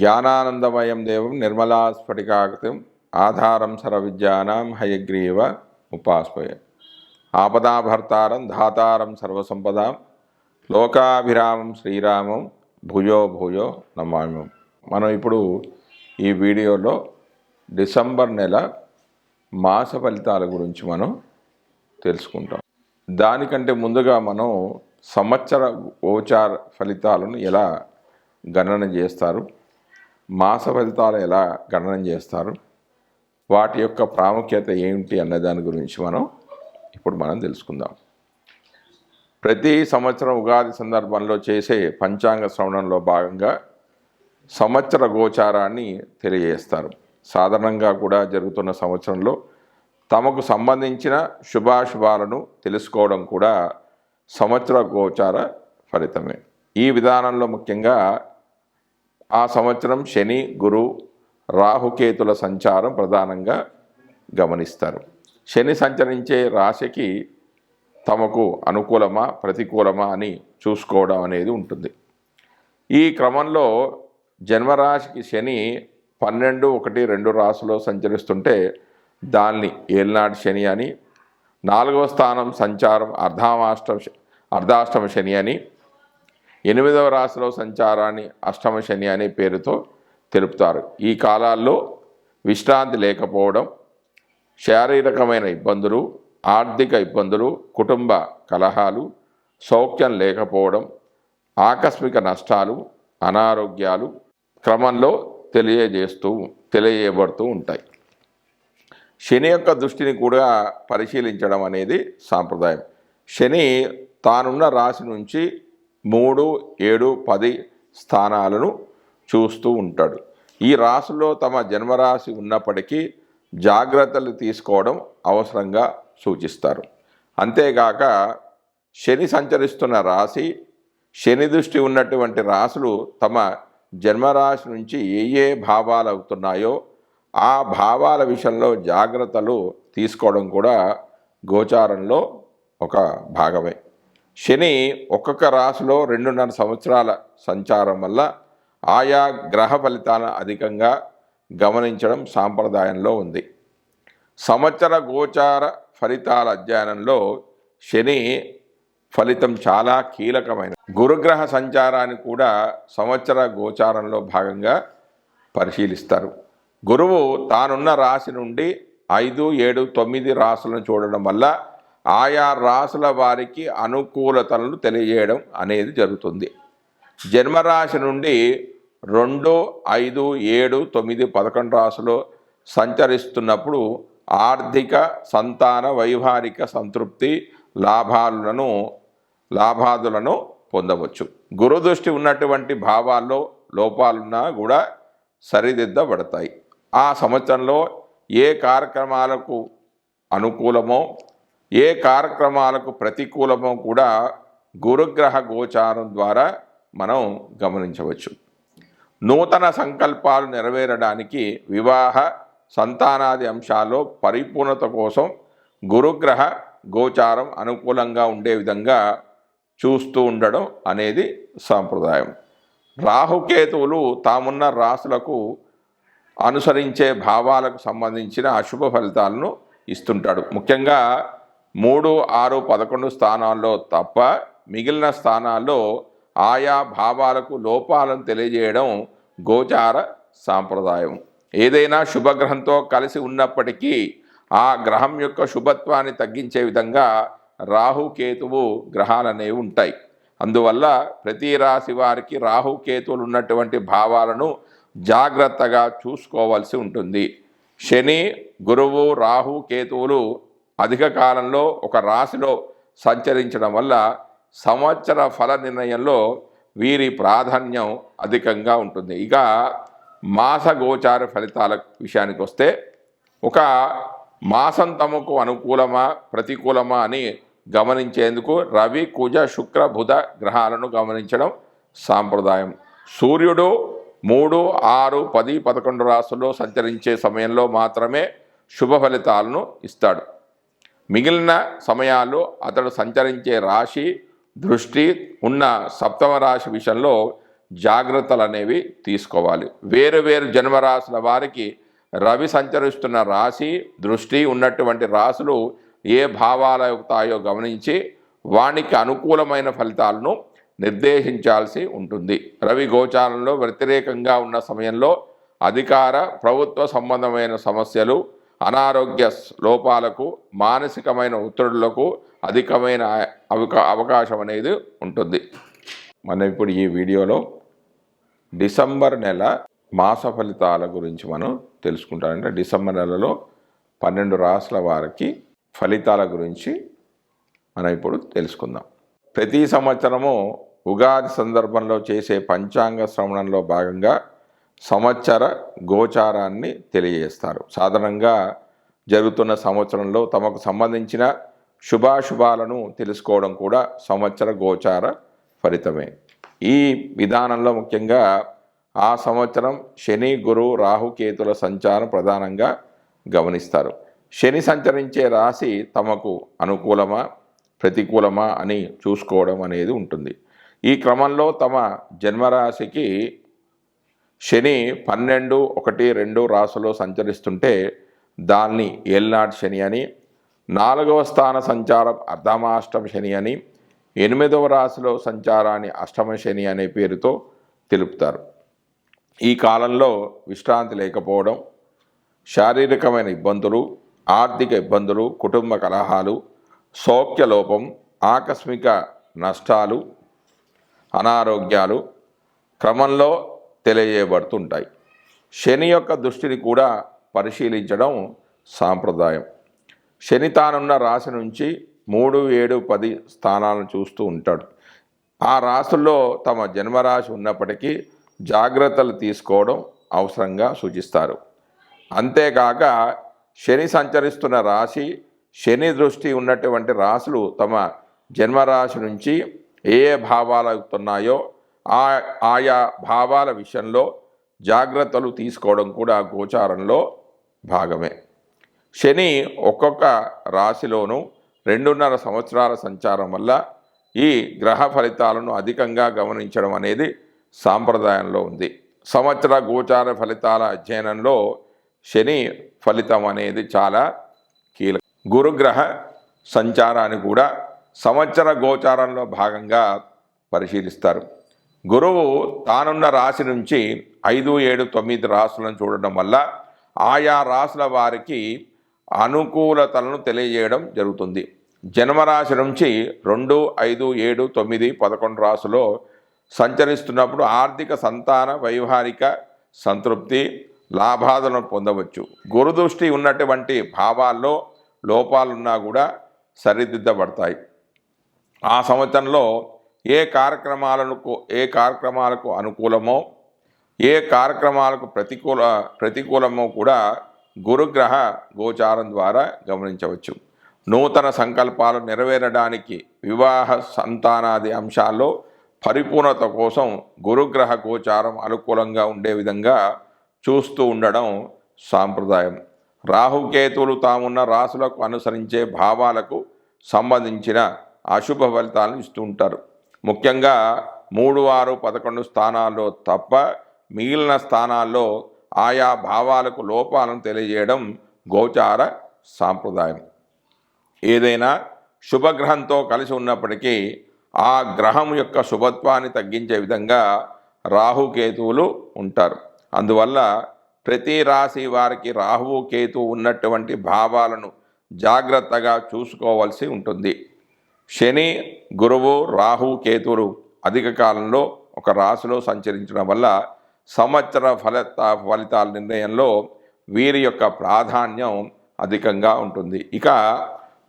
జ్ఞానానందమయం దేవం నిర్మలా స్ఫటికాకృతిం ఆధారం సర్వవిద్యానాం హయగ్రీవ ఉపాస్మయ. ఆపదాభర్తారం ధాతారం సర్వసంపదాం లోకాభిరామం శ్రీరామం భూయో భూయో నమామ్యం మనం ఇప్పుడు ఈ వీడియోలో డిసెంబర్ నెల మాస ఫలితాల గురించి మనం తెలుసుకుంటాం. దానికంటే ముందుగా మనం సంవత్సర గోచార ఫలితాలను ఎలా గణన చేస్తారు? మాస ఫలితాలు ఎలా గణనం చేస్తారు? వాటి యొక్క ప్రాముఖ్యత ఏమిటి అన్న దాని గురించి మనం ఇప్పుడు మనం తెలుసుకుందాం. ప్రతి సంవత్సరం ఉగాది సందర్భంలో చేసే పంచాంగ శ్రవణంలో భాగంగా సంవత్సర గోచారాన్ని తెలియజేస్తారు. సాధారణంగా కూడా జరుగుతున్న సంవత్సరంలో తమకు సంబంధించిన శుభాశుభాలను తెలుసుకోవడం కూడా సంవత్సర గోచార ఫలితమే. ఈ విధానంలో ముఖ్యంగా ఆ సంవత్సరం శని గురు రాహుకేతుల సంచారం ప్రధానంగా గమనిస్తారు. శని సంచరించే రాశికి తమకు అనుకూలమా ప్రతికూలమా అని చూసుకోవడం అనేది ఉంటుంది. ఈ క్రమంలో జన్మరాశికి శని పన్నెండు ఒకటి రెండు రాశిలో సంచరిస్తుంటే దాన్ని ఏలినాటి శని అని నాలుగవ స్థానం సంచారం అర్ధామాష్టమ అర్ధాష్టమ శని అని ఎనిమిదవ రాశిలో సంచారాన్ని అష్టమ శని అనే పేరుతో తెలుపుతారు. ఈ కాలాల్లో విశ్రాంతి లేకపోవడం శారీరకమైన ఇబ్బందులు ఆర్థిక ఇబ్బందులు కుటుంబ కలహాలు సౌఖ్యం లేకపోవడం ఆకస్మిక నష్టాలు అనారోగ్యాలు క్రమంలో తెలియజేస్తూ తెలియబడుతూ ఉంటాయి. శని యొక్క దృష్టిని కూడా పరిశీలించడం అనేది సాంప్రదాయం. శని తానున్న రాశి నుంచి మూడు ఏడు పది స్థానాలను చూస్తూ ఉంటాడు. ఈ రాశిలో తమ జన్మరాశి ఉన్నప్పటికీ జాగ్రత్తలు తీసుకోవడం అవసరంగా సూచిస్తారు. అంతేగాక శని సంచరిస్తున్న రాశి శని దృష్టి ఉన్నటువంటి రాశులు తమ జన్మరాశి నుంచి ఏ ఏ భావాలు అవుతున్నాయో ఆ భావాల విషయంలో జాగ్రత్తలు తీసుకోవడం కూడా గోచారంలో ఒక భాగమే. శని ఒక్కొక్క రాశిలో రెండున్నర సంవత్సరాల సంచారం వల్ల ఆయా గ్రహ ఫలితాలను అధికంగా గమనించడం సాంప్రదాయంలో ఉంది. సంవత్సర గోచార ఫలితాల అధ్యయనంలో శని ఫలితం చాలా కీలకమైన గురుగ్రహ సంచారాన్ని కూడా సంవత్సర గోచారంలో భాగంగా పరిశీలిస్తారు. గురువు తానున్న రాశి నుండి ఐదు ఏడు తొమ్మిది రాసులను చూడడం వల్ల ఆయా రాసుల వారికి అనుకూలతలను తెలియజేయడం అనేది జరుగుతుంది. జన్మరాశి నుండి రెండు ఐదు ఏడు తొమ్మిది పదకొండు రాసులు సంచరిస్తున్నప్పుడు ఆర్థిక సంతాన వైవాహిక సంతృప్తి లాభాలను లాభాదులను పొందవచ్చు. గురుదృష్టి ఉన్నటువంటి భావాల్లో లోపాలున్నా కూడా సరిదిద్దబడతాయి. ఆ సంవత్సరంలో ఏ కార్యక్రమాలకు అనుకూలమో ఏ కార్యక్రమాలకు ప్రతికూలమో కూడా గురుగ్రహ గోచారం ద్వారా మనం గమనించవచ్చు. నూతన సంకల్పాలు నెరవేరడానికి వివాహ సంతానాది అంశాల్లో పరిపూర్ణత కోసం గురుగ్రహ గోచారం అనుకూలంగా ఉండే విధంగా చూస్తూ ఉండడం అనేది సాంప్రదాయం. రాహుకేతువులు తామున్న రాసులకు అనుసరించే భావాలకు సంబంధించిన అశుభ ఫలితాలను ఇస్తుంటాడు. ముఖ్యంగా మూడు ఆరు పదకొండు స్థానాల్లో తప్ప మిగిలిన స్థానాల్లో ఆయా భావాలకు లోపాలను తెలియజేయడం గోచార సాంప్రదాయం. ఏదైనా శుభగ్రహంతో కలిసి ఉన్నప్పటికీ ఆ గ్రహం యొక్క శుభత్వాన్ని తగ్గించే విధంగా రాహుకేతువు గ్రహాలు అనేవి ఉంటాయి. అందువల్ల ప్రతి రాశి వారికి రాహుకేతువులు ఉన్నటువంటి భావాలను జాగ్రత్తగా చూసుకోవాల్సి ఉంటుంది. శని గురువు రాహు కేతువులు అధిక కాలంలో ఒక రాశిలో సంచరించడం వల్ల సంవత్సర ఫల నిర్ణయంలో వీరి ప్రాధాన్యం అధికంగా ఉంటుంది. ఇక మాస గోచార ఫలితాల విషయానికి వస్తే ఒక మాసం తమకు అనుకూలమా ప్రతికూలమా అని గమనించేందుకు రవి కుజ శుక్ర బుధ గ్రహాలను గమనించడం సాంప్రదాయం. సూర్యుడు మూడు ఆరు పది పదకొండు రాసుల్లో సంచరించే సమయంలో మాత్రమే శుభ ఫలితాలను ఇస్తాడు. మిగిలిన సమయాల్లో అతడు సంచరించే రాశి దృష్టి ఉన్న సప్తమ రాశి విషయంలో జాగ్రత్తలు అనేవి తీసుకోవాలి. వేరు వేరు జన్మరాశుల వారికి రవి సంచరిస్తున్న రాశి దృష్టి ఉన్నటువంటి రాశులు ఏ భావాల అవుతాయో గమనించి వానికి అనుకూలమైన ఫలితాలను నిర్దేశించాల్సి ఉంటుంది. రవి గోచారంలో వ్యతిరేకంగా ఉన్న సమయంలో అధికార ప్రభుత్వ సంబంధమైన సమస్యలు అనారోగ్య లోపాలకు మానసికమైన ఒత్తిడులకు అధికమైన అవకా అవకాశం అనేది ఉంటుంది. మనం ఇప్పుడు ఈ వీడియోలో డిసెంబర్ నెల మాస ఫలితాల గురించి మనం తెలుసుకుంటామంటే డిసెంబర్ నెలలో పన్నెండు రాసుల వారికి ఫలితాల గురించి మనం ఇప్పుడు తెలుసుకుందాం. ప్రతి సంవత్సరము ఉగాది సందర్భంలో చేసే పంచాంగ శ్రవణంలో భాగంగా సంవత్సర గోచారాన్ని తెలియజేస్తారు. సాధారణంగా జరుగుతున్న సంవత్సరంలో తమకు సంబంధించిన శుభాశుభాలను తెలుసుకోవడం కూడా సంవత్సర గోచార ఫలితమే. ఈ విధానంలో ముఖ్యంగా ఆ సంవత్సరం శని గురు రాహుకేతుల సంచారం ప్రధానంగా గమనిస్తారు. శని సంచరించే రాశి తమకు అనుకూలమా ప్రతికూలమా అని చూసుకోవడం అనేది ఉంటుంది. ఈ క్రమంలో తమ జన్మరాశికి శని పన్నెండు ఒకటి రెండు రాసులో సంచరిస్తుంటే దాన్ని ఏల్నాటి శని అని నాలుగవ స్థాన సంచారం అర్ధమాష్టమ శని అని ఎనిమిదవ రాశిలో సంచారాన్ని అష్టమ శని అనే పేరుతో తెలుపుతారు. ఈ కాలంలో విశ్రాంతి లేకపోవడం శారీరకమైన ఇబ్బందులు ఆర్థిక ఇబ్బందులు కుటుంబ కలహాలు సౌఖ్యలోపం ఆకస్మిక నష్టాలు అనారోగ్యాలు క్రమంలో తెలియజేయబడుతుంటాయి. శని యొక్క దృష్టిని కూడా పరిశీలించడం సాంప్రదాయం. శని తానున్న రాశి నుంచి మూడు ఏడు పది స్థానాలను చూస్తూ ఉంటాడు. ఆ రాశుల్లో తమ జన్మరాశి ఉన్నప్పటికీ జాగ్రత్తలు తీసుకోవడం అవసరంగా సూచిస్తారు. అంతేకాక శని సంచరిస్తున్న రాశి శని దృష్టి ఉన్నటువంటి రాశులు తమ జన్మరాశి నుంచి ఏ ఏ భావాలు అవుతున్నాయో ఆ ఆయా భావాల విషయంలో జాగ్రత్తలు తీసుకోవడం కూడా గోచారంలో భాగమే. శని ఒక్కొక్క రాశిలోనూ రెండున్నర సంవత్సరాల సంచారం వల్ల ఈ గ్రహ ఫలితాలను అధికంగా గమనించడం అనేది సాంప్రదాయంలో ఉంది. సంవత్సర గోచార ఫలితాల అధ్యయనంలో శని ఫలితం అనేది చాలా కీలకం. గురుగ్రహ సంచారాన్ని కూడా సంవత్సర గోచారంలో భాగంగా పరిశీలిస్తారు. గురువు తానున్న రాశి నుంచి ఐదు ఏడు తొమ్మిది రాశులను చూడడం వల్ల ఆయా రాశుల వారికి అనుకూలతలను తెలియజేయడం జరుగుతుంది. జన్మరాశి నుంచి రెండు ఐదు ఏడు తొమ్మిది పదకొండు రాసులో సంచరిస్తున్నప్పుడు ఆర్థిక సంతాన వైవాహిక సంతృప్తి లాభాలను పొందవచ్చు. గురుదృష్టి ఉన్నటువంటి భావాల్లో లోపాలున్నా కూడా సరిదిద్దబడతాయి. ఆ సంవత్సరంలో ఏ కార్యక్రమాలకు ఏ కార్యక్రమాలకు అనుకూలమో ఏ కార్యక్రమాలకు ప్రతికూల ప్రతికూలమో కూడా గురుగ్రహ గోచారం ద్వారా గమనించవచ్చు. నూతన సంకల్పాలు నెరవేరడానికి వివాహ సంతానాది అంశాల్లో పరిపూర్ణత కోసం గురుగ్రహ గోచారం అనుకూలంగా ఉండే విధంగా చూస్తూ ఉండడం సాంప్రదాయం. రాహుకేతువులు తామున్న రాసులకు అనుసరించే భావాలకు సంబంధించిన అశుభ ఫలితాలను ఇస్తూ ఉంటారు. ముఖ్యంగా మూడు ఆరు పదకొండు స్థానాల్లో తప్ప మిగిలిన స్థానాల్లో ఆయా భావాలకు లోపాలను తెలియజేయడం గోచార సాంప్రదాయం. ఏదైనా శుభగ్రహంతో కలిసి ఉన్నప్పటికీ ఆ గ్రహం యొక్క శుభత్వాన్ని తగ్గించే విధంగా రాహుకేతువులు ఉంటారు. అందువల్ల ప్రతి రాశి వారికి రాహువు కేతు ఉన్నటువంటి భావాలను జాగ్రత్తగా చూసుకోవాల్సి ఉంటుంది. శని గురువు రాహు కేతువులు అధిక కాలంలో ఒక రాశిలో సంచరించడం వల్ల సంవత్సర ఫలిత ఫలితాల నిర్ణయంలో వీరి యొక్క ప్రాధాన్యం అధికంగా ఉంటుంది. ఇక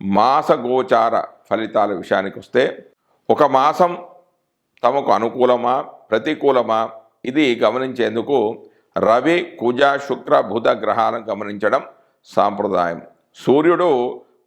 మాసగోచార ఫలితాల విషయానికి వస్తే ఒక మాసం తమకు అనుకూలమా ప్రతికూలమా? ఇది గమనించేందుకు రవి కుజ శుక్ర బుధ గ్రహాలను గమనించడం సాంప్రదాయం. సూర్యుడు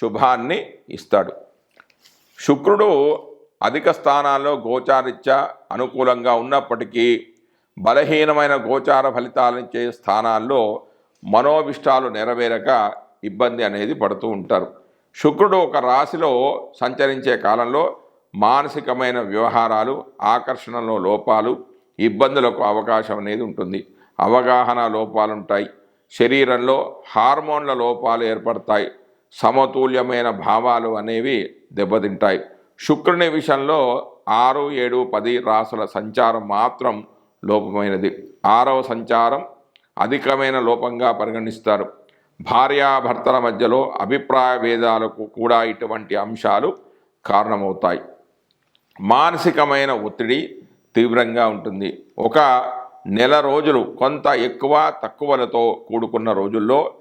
శుభాన్ని ఇస్తాడు. శుక్రుడు అధిక స్థానాల్లో గోచారిత్యా అనుకూలంగా ఉన్నప్పటికీ బలహీనమైన గోచార ఫలితాలనిచ్చే స్థానాల్లో మనోభిష్టాలు నెరవేరక ఇబ్బంది అనేది పడుతూ ఉంటారు. శుక్రుడు ఒక రాశిలో సంచరించే కాలంలో మానసికమైన వ్యవహారాలు ఆకర్షణలో లోపాలు ఇబ్బందులకు అవకాశం అనేది ఉంటుంది. అవగాహన లోపాలుంటాయి. శరీరంలో హార్మోన్ల లోపాలు ఏర్పడతాయి. సమతుల్యమైన భావాలు అనేవి దెబ్బతింటాయి. శుక్రుని విషయంలో ఆరు ఏడు పది రాసుల సంచారం మాత్రం లోపమైనది. ఆరవ సంచారం అధికమైన లోపంగా పరిగణిస్తారు. భార్యాభర్తల మధ్యలో అభిప్రాయ భేదాలకు కూడా ఇటువంటి అంశాలు కారణమవుతాయి. మానసికమైన ఒత్తిడి తీవ్రంగా ఉంటుంది. ఒక నెల రోజులు కొంత ఎక్కువ తక్కువలతో కూడుకున్న రోజుల్లో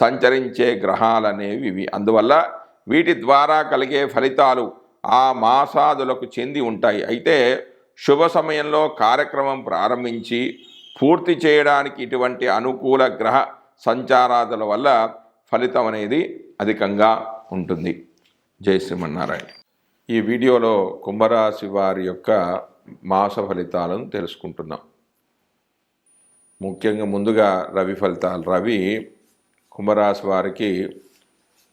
సంచరించే గ్రహాలనేవి ఇవి. అందువల్ల వీటి ద్వారా కలిగే ఫలితాలు ఆ మాసాదులకు చెంది ఉంటాయి. అయితే శుభ సమయంలో కార్యక్రమం ప్రారంభించి పూర్తి చేయడానికి ఇటువంటి అనుకూల గ్రహ సంచారాదుల వల్ల ఫలితం అనేది అధికంగా ఉంటుంది. జై శ్రీమన్నారాయణ. ఈ వీడియోలో కుంభరాశి వారి యొక్క మాస ఫలితాలను తెలుసుకుంటున్నాం. ముఖ్యంగా ముందుగా రవి ఫలితాలు. రవి కుంభరాశి వారికి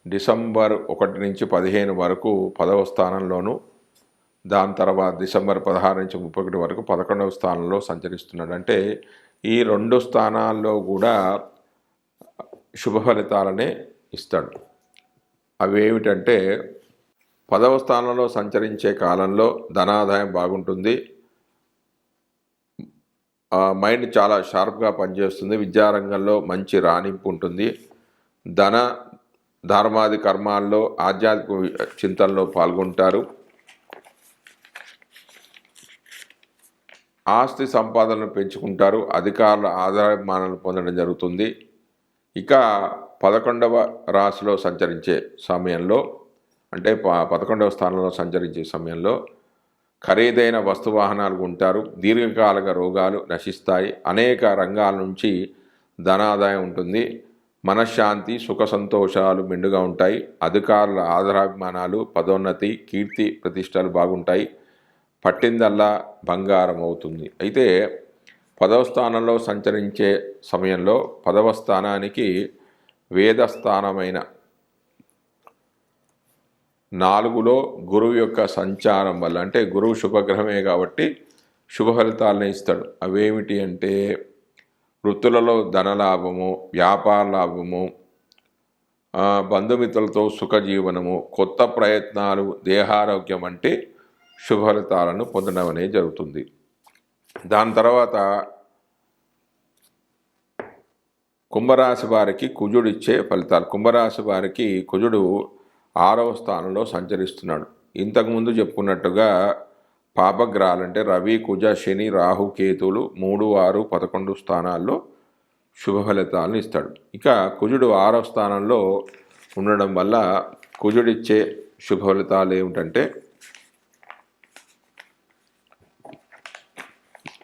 డిసెంబర్ ఒకటి నుంచి పదిహేను వరకు పదవ స్థానంలోను దాని తర్వాత డిసెంబర్ పదహారు నుంచి ముప్పై ఒకటి వరకు పదకొండవ స్థానంలో సంచరిస్తున్నాడు. అంటే ఈ రెండు స్థానాల్లో కూడా శుభ ఫలితాలనే ఇస్తాడు. అవి ఏమిటంటే పదవ స్థానంలో సంచరించే కాలంలో ధనాదాయం బాగుంటుంది. ఆ, మైండ్ చాలా షార్ప్గా పనిచేస్తుంది. విద్యారంగంలో మంచి రాణింపు ఉంటుంది. ధన ధర్మాది కర్మాల్లో ఆధ్యాత్మిక చింతనలో పాల్గొంటారు. ఆస్తి సంపాదనను పెంచుకుంటారు. అధికారుల ఆదాయమానాలు పొందడం జరుగుతుంది. ఇక పదకొండవ రాశిలో సంచరించే సమయంలో అంటే పదకొండవ స్థానంలో సంచరించే సమయంలో ఖరీదైన వస్తువాహనాలు ఉంటారు దీర్ఘకాలిక రోగాలు నశిస్తాయి. అనేక రంగాల నుంచి ధనాదాయం ఉంటుంది. మనశ్శాంతి సుఖ సంతోషాలు మెండుగా ఉంటాయి. అధికారుల ఆదరాభిమానాలు పదోన్నతి కీర్తి ప్రతిష్టలు బాగుంటాయి. పట్టిందల్లా బంగారం అవుతుంది అయితే పదవ స్థానంలో సంచరించే సమయంలో పదవ స్థానానికి వేదస్థానమైన నాలుగులో గురువు యొక్క సంచారం వల్ల అంటే గురువు శుభగ్రహమే కాబట్టి శుభ ఫలితాలను ఇస్తాడు. అవేమిటి అంటే వృత్తులలో ధనలాభము వ్యాపార లాభము బంధుమిత్రులతో సుఖజీవనము కొత్త ప్రయత్నాలు దేహారోగ్యం వంటి శుభలితాలను పొందడం అనేది జరుగుతుంది. దాని తర్వాత కుంభరాశి వారికి కుజుడు ఇచ్చే ఫలితాలు. కుంభరాశి వారికి కుజుడు ఆరవ స్థానంలో సంచరిస్తున్నాడు. ఇంతకుముందు చెప్పుకున్నట్టుగా పాపగ్రహాలు అంటే రవి కుజ శని రాహు కేతులు మూడు ఆరు పదకొండు స్థానాల్లో శుభ ఫలితాలను ఇస్తాడు. ఇక కుజుడు ఆరో స్థానంలో ఉండడం వల్ల కుజుడిచ్చే శుభ ఫలితాలు ఏమిటంటే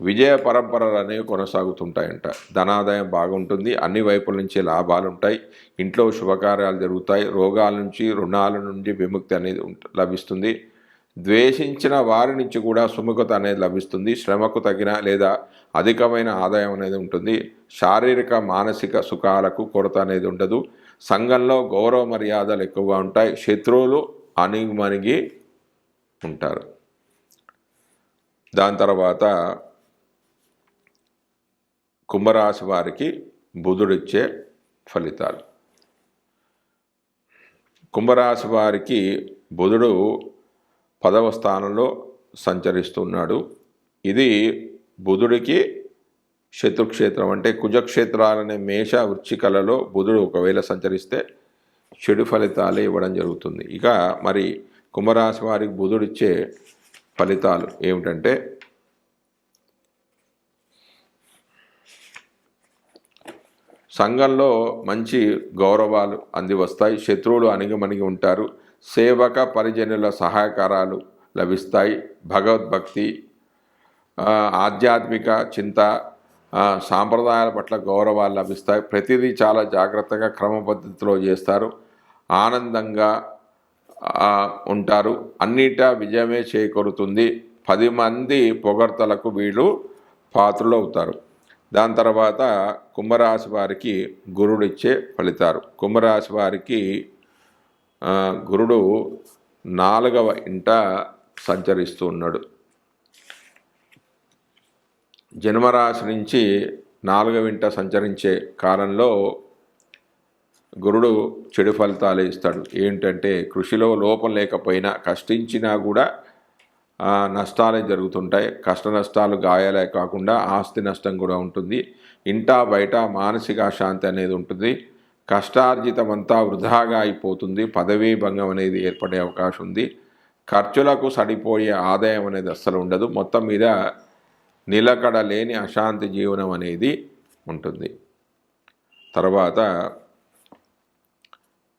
విజయ పరంపరలు అనేవి కొనసాగుతుంటాయంట. ధనాదాయం బాగుంటుంది అన్ని వైపుల నుంచి లాభాలు ఉంటాయి ఇంట్లో శుభకార్యాలు జరుగుతాయి రోగాల నుంచి రుణాల నుండి విముక్తి అనేది లభిస్తుంది. ద్వేషించిన వారి నుంచి కూడా సుముఖత అనేది లభిస్తుంది శ్రమకు తగిన లేదా అధికమైన ఆదాయం అనేది ఉంటుంది. శారీరక మానసిక సుఖాలకు కొరత అనేది ఉండదు. సంఘంలో గౌరవ మర్యాదలు ఎక్కువగా ఉంటాయి. శత్రువులు అణిగిమణిగి ఉంటారు. దాని తర్వాత కుంభరాశి వారికి బుధుడిచ్చే ఫలితాలు. కుంభరాశి వారికి బుధుడు పదవ స్థానంలో సంచరిస్తున్నాడు. ఇది బుధుడికి శత్రుక్షేత్రం అంటే కుజక్షేత్రాలనే మేష వృచ్చికలలో బుధుడు ఒకవేళ సంచరిస్తే చెడు ఫలితాలు ఇవ్వడం జరుగుతుంది. ఇక మరి కుంభరాశి వారికి బుధుడిచ్చే ఫలితాలు ఏమిటంటే సంఘంలో మంచి గౌరవాలు అంది వస్తాయి శత్రువులు అణిగిమణిగి ఉంటారు. సేవక పరిజనుల సహకారాలు లభిస్తాయి. భగవద్భక్తి ఆధ్యాత్మిక చింత సాంప్రదాయాల పట్ల గౌరవాలు లభిస్తాయి. ప్రతిదీ చాలా జాగ్రత్తగా క్రమ పద్ధతిలో చేస్తారు. ఆనందంగా ఉంటారు. అన్నిటా విజయమే చేకూరుతుంది. పది మంది పొగడ్తలకు వీళ్ళు పాత్రలు అవుతారు దాని తర్వాత కుంభరాశి వారికి గురుడిచ్చే ఫలితాలు. కుంభరాశి వారికి గురుడు నాలుగవ ఇంట సంచరిస్తూ ఉన్నాడు. జన్మరాశి నుంచి నాలుగవ ఇంట సంచరించే కాలంలో గురుడు చెడు ఫలితాలు ఇస్తాడు. ఏంటంటే కృషిలో లోపం లేకపోయినా కష్టించినా కూడా నష్టాలే జరుగుతుంటాయి. కష్ట నష్టాలు గాయాలే కాకుండా ఆస్తి నష్టం కూడా ఉంటుంది. ఇంటా బయట మానసిక అశాంతి అనేది ఉంటుంది. కష్టార్జితమంతా వృధాగా అయిపోతుంది. పదవీ భంగం అనేది ఏర్పడే అవకాశం ఉంది. ఖర్చులకు సరిపోయే ఆదాయం అనేది అస్సలు ఉండదు. మొత్తం మీద నిలకడ లేని అశాంతి జీవనం అనేది ఉంటుంది. తర్వాత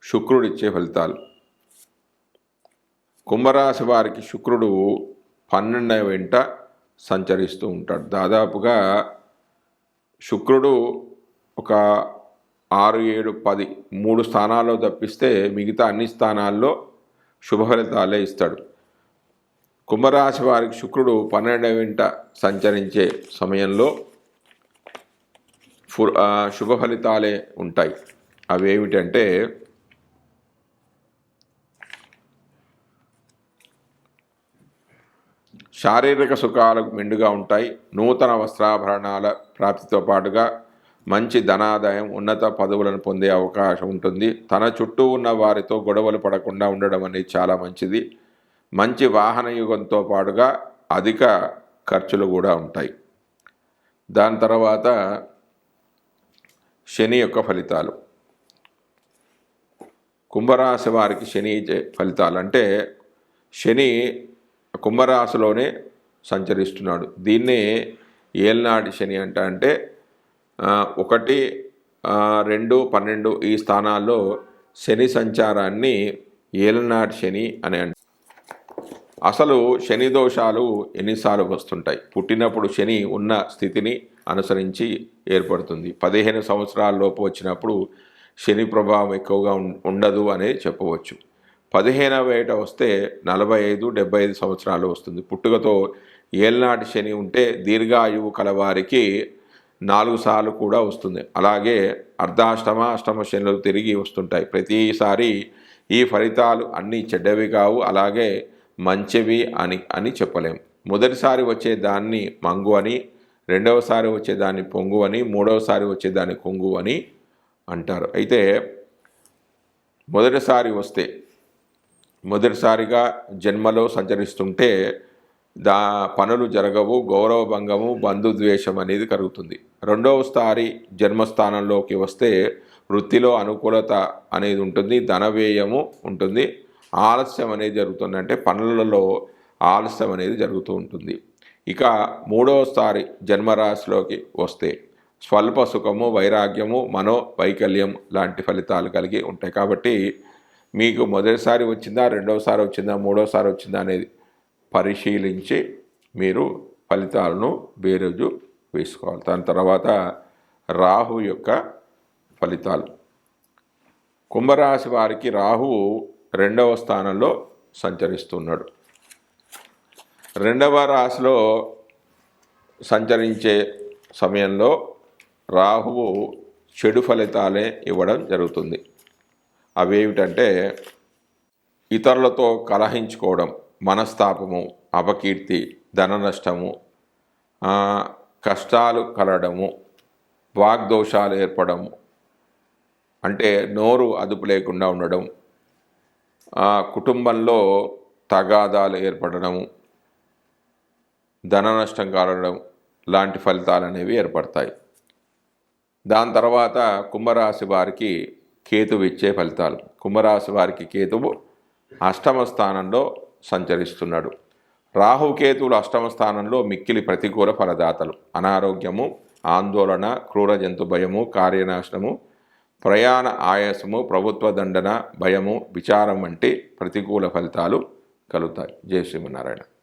శుక్రుడిచ్చే ఫలితాలు. కుంభరాశి వారికి శుక్రుడు పన్నెండవ వెంట సంచరిస్తూ ఉంటాడు. దాదాపుగా శుక్రుడు ఒక ఆరు ఏడు పది మూడు స్థానాల్లో తప్పిస్తే మిగతా అన్ని స్థానాల్లో శుభఫలితాలే ఇస్తాడు. కుంభరాశి వారికి శుక్రుడు పన్నెండవ వింట సంచరించే సమయంలో ఫు శుభ ఫలితాలే ఉంటాయి. అవి ఏమిటంటే శారీరక సుఖాలు మెండుగా ఉంటాయి. నూతన వస్త్రాభరణాల ప్రాప్తితో పాటుగా మంచి ధనాదాయం ఉన్నత పదవులను పొందే అవకాశం ఉంటుంది. తన చుట్టూ ఉన్న వారితో గొడవలు పడకుండా ఉండడం అనేది చాలా మంచిది. మంచి వాహన యుగంతో పాటుగా అధిక ఖర్చులు కూడా ఉంటాయి. దాని తర్వాత శని యొక్క ఫలితాలు. కుంభరాశి వారికి శని ఫలితాలు అంటే శని కుంభరాశిలోనే సంచరిస్తున్నాడు. దీన్నే ఏల్నాటి శని అంట అంటే ఒకటి రెండు పన్నెండు ఈ స్థానాల్లో శని సంచారాన్ని ఏలనాటి శని అని అంట అసలు శని దోషాలు ఎన్నిసార్లు వస్తుంటాయి? పుట్టినప్పుడు శని ఉన్న స్థితిని అనుసరించి ఏర్పడుతుంది. పదిహేను సంవత్సరాల లోపు వచ్చినప్పుడు శని ప్రభావం ఎక్కువగా ఉండదు అనేది చెప్పవచ్చు. పదిహేనవ ఏట వస్తే నలభై ఐదు డెబ్బై ఐదు సంవత్సరాలు వస్తుంది. పుట్టుకతో ఏలనాటి శని ఉంటే దీర్ఘాయువు కలవారికి నాలుగు సార్లు కూడా వస్తుంది. అలాగే అర్ధాష్టమ అష్టమ శనులు తిరిగి వస్తుంటాయి. ప్రతిసారి ఈ ఫలితాలు అన్నీ చెడ్డవి కావు అలాగే మంచివి అని అని చెప్పలేం. మొదటిసారి వచ్చే దాన్ని మంగు అని రెండవసారి వచ్చే దాన్ని పొంగు అని మూడవసారి వచ్చేదాన్ని కొంగు అని అంటారు. అయితే మొదటిసారి వస్తే మొదటిసారిగా జన్మలో సంచరిస్తుంటే దా పనులు జరగవు గౌరవ భంగము బంధుద్వేషం అనేది కలుగుతుంది. రెండవసారి జన్మస్థానంలోకి వస్తే వృత్తిలో అనుకూలత అనేది ఉంటుంది ధనవ్యయము ఉంటుంది. ఆలస్యం అనేది జరుగుతుంది అంటే పనులలో ఆలస్యం అనేది జరుగుతూ ఉంటుంది. ఇక మూడవసారి జన్మరాశిలోకి వస్తే స్వల్ప సుఖము వైరాగ్యము మనో వైకల్యం లాంటి ఫలితాలు కలిగి ఉంటాయి. కాబట్టి మీకు మొదటిసారి వచ్చిందా రెండవసారి వచ్చిందా మూడోసారి వచ్చిందా అనేది పరిశీలించి మీరు ఫలితాలను బేరోజు వేసుకోవాలి. దాని తర్వాత రాహు యొక్క ఫలితాలు. కుంభరాశి వారికి రాహువు రెండవ స్థానంలో సంచరిస్తున్నాడు. రెండవ రాశిలో సంచరించే సమయంలో రాహువు చెడు ఫలితాలే ఇవ్వడం జరుగుతుంది. అవేమిటంటే ఇతరులతో కలహించుకోవడం మనస్తాపము అపకీర్తి ధన నష్టము కష్టాలు కలడము వాగ్దోషాలు ఏర్పడము అంటే నోరు అదుపు లేకుండా ఉండడం ఆ, కుటుంబంలో తగాదాలు ఏర్పడడం ధన నష్టం కలగడం లాంటి ఫలితాలు అనేవి ఏర్పడతాయి. దాని తర్వాత కుంభరాశి వారికి కేతువు ఇచ్చే ఫలితాలు. కుంభరాశి వారికి కేతువు అష్టమ స్థానంలో సంచరిస్తున్నాడు. రాహుకేతువులు అష్టమ స్థానంలో మిక్కిలి ప్రతికూల ఫలదాతలు. అనారోగ్యము ఆందోళన క్రూర జంతు భయము కార్యనాశనము ప్రయాణ ఆయాసము ప్రభుత్వ దండన భయము విచారం వంటి ప్రతికూల ఫలితాలు కలుగుతాయి. జయ శ్రీమన్నారాయణ.